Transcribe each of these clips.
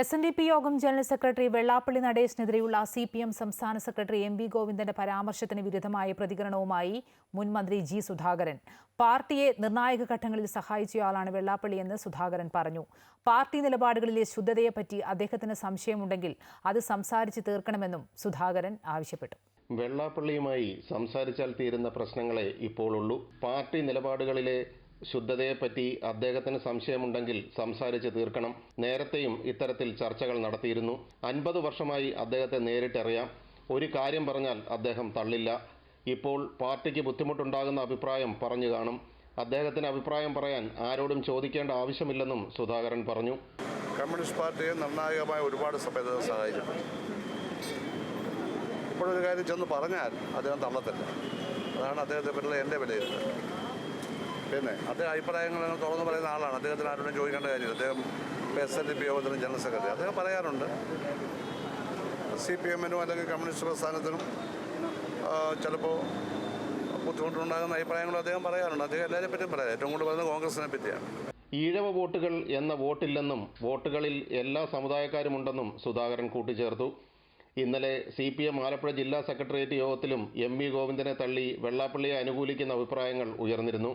S N D P യോഗം general secretary Vellappally നടേശിനെതിരെയുള്ള C P M സംസ്ഥാന സെക്രട്ടറി എം വി ഗോവിന്ദന്റെ പരാമർശത്തിന് വിരുദ്ധമായ പ്രതികരണവുമായി മുൻ മന്ത്രി ജി സുധാകരൻ. പാർട്ടിയെ നിർണായക ഘട്ടങ്ങളിൽ സഹായിച്ചയാളാണ് വെള്ളാപ്പള്ളി എന്ന് സുധാകരൻ പറഞ്ഞു. പാർട്ടി നിലപാടുകളിലെ ശുദ്ധതയെപ്പറ്റി അദ്ദേഹത്തിന് സംശയമുണ്ടെങ്കിൽ അത് സംസാരിച്ച് തീർക്കണമെന്നും സുധാകരൻ ആവശ്യപ്പെട്ടു. വെള്ളാപ്പള്ളിയുമായി സംസാരിച്ചാൽ തീരുന്ന പ്രശ്നങ്ങളെ ഇപ്പോഴുള്ളൂ പാർട്ടി നിലപാടുകളിലെ ശുദ്ധതയെപ്പറ്റി അദ്ദേഹത്തിന് സംശയമുണ്ടെങ്കിൽ സംസാരിച്ച് തീർക്കണം. നേരത്തെയും ഇത്തരത്തിൽ ചർച്ചകൾ നടത്തിയിരുന്നു. അൻപത് വർഷമായി അദ്ദേഹത്തെ നേരിട്ടറിയാം. ഒരു കാര്യം പറഞ്ഞാൽ അദ്ദേഹം തള്ളില്ല. ഇപ്പോൾ പാർട്ടിക്ക് ബുദ്ധിമുട്ടുണ്ടാകുന്ന അഭിപ്രായം പറഞ്ഞു കാണും. അദ്ദേഹത്തിന് അഭിപ്രായം പറയാൻ ആരോടും ചോദിക്കേണ്ട ആവശ്യമില്ലെന്നും സുധാകരൻ പറഞ്ഞു. കമ്മ്യൂണിസ്റ്റ് പാർട്ടിയെ നിർണായകമായ ഒരുപാട് സഭ്യത സഹായിച്ചിട്ടുണ്ട്. ഇപ്പോഴൊരു കാര്യം ചെന്ന് പറഞ്ഞാൽ അദ്ദേഹം തള്ളത്തില്ല. അതാണ് അദ്ദേഹത്തെ പറ്റിയുള്ള എന്റെ വിലയിരുത്തൽ. പിന്നെ അദ്ദേഹം അഭിപ്രായങ്ങൾ തുറന്നു പറയുന്ന ആളാണ്. അദ്ദേഹത്തിന് ആരോടും ചോദിക്കേണ്ട കാര്യമില്ല. അദ്ദേഹം എസ് എൻ ഡി പി യോഗത്തിനും ജനറൽ സെക്രട്ടറി. അദ്ദേഹം പറയാറുണ്ട്. സി പി എമ്മിനും അല്ലെങ്കിൽ കമ്മ്യൂണിസ്റ്റ് പ്രസ്ഥാനത്തിനും ചിലപ്പോൾ ബുദ്ധിമുട്ടുണ്ടാകുന്ന അഭിപ്രായങ്ങളും അദ്ദേഹം പറയാറുണ്ട്. അദ്ദേഹം എല്ലാവരെയും പറ്റിയും പറയാം ഏറ്റവും കൂടുതൽ പറയുന്നത് കോൺഗ്രസിനെ പറ്റിയാണ്. ഈഴവ വോട്ടുകൾ എന്ന വോട്ടില്ലെന്നും വോട്ടുകളിൽ എല്ലാ സമുദായക്കാരുമുണ്ടെന്നും സുധാകരൻ കൂട്ടിച്ചേർത്തു. ഇന്നലെ സി പി എം ആലപ്പുഴ ജില്ലാ സെക്രട്ടേറിയറ്റ് യോഗത്തിലും എം വി ഗോവിന്ദനെ തള്ളി വെള്ളാപ്പള്ളിയെ അനുകൂലിക്കുന്ന അഭിപ്രായങ്ങൾ ഉയർന്നിരുന്നു.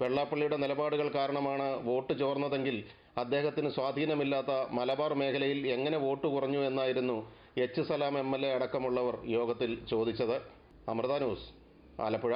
വെള്ളാപ്പള്ളിയുടെ നിലപാടുകൾ കാരണമാണ് വോട്ട് ചോർന്നതെങ്കിൽ അദ്ദേഹത്തിന് സ്വാധീനമില്ലാത്ത മലബാർ മേഖലയിൽ എങ്ങനെ വോട്ട് കുറഞ്ഞു എന്നായിരുന്നു H Salam M L A അടക്കമുള്ളവർ യോഗത്തിൽ ചോദിച്ചത്. അമൃത ന്യൂസ് ആലപ്പുഴ.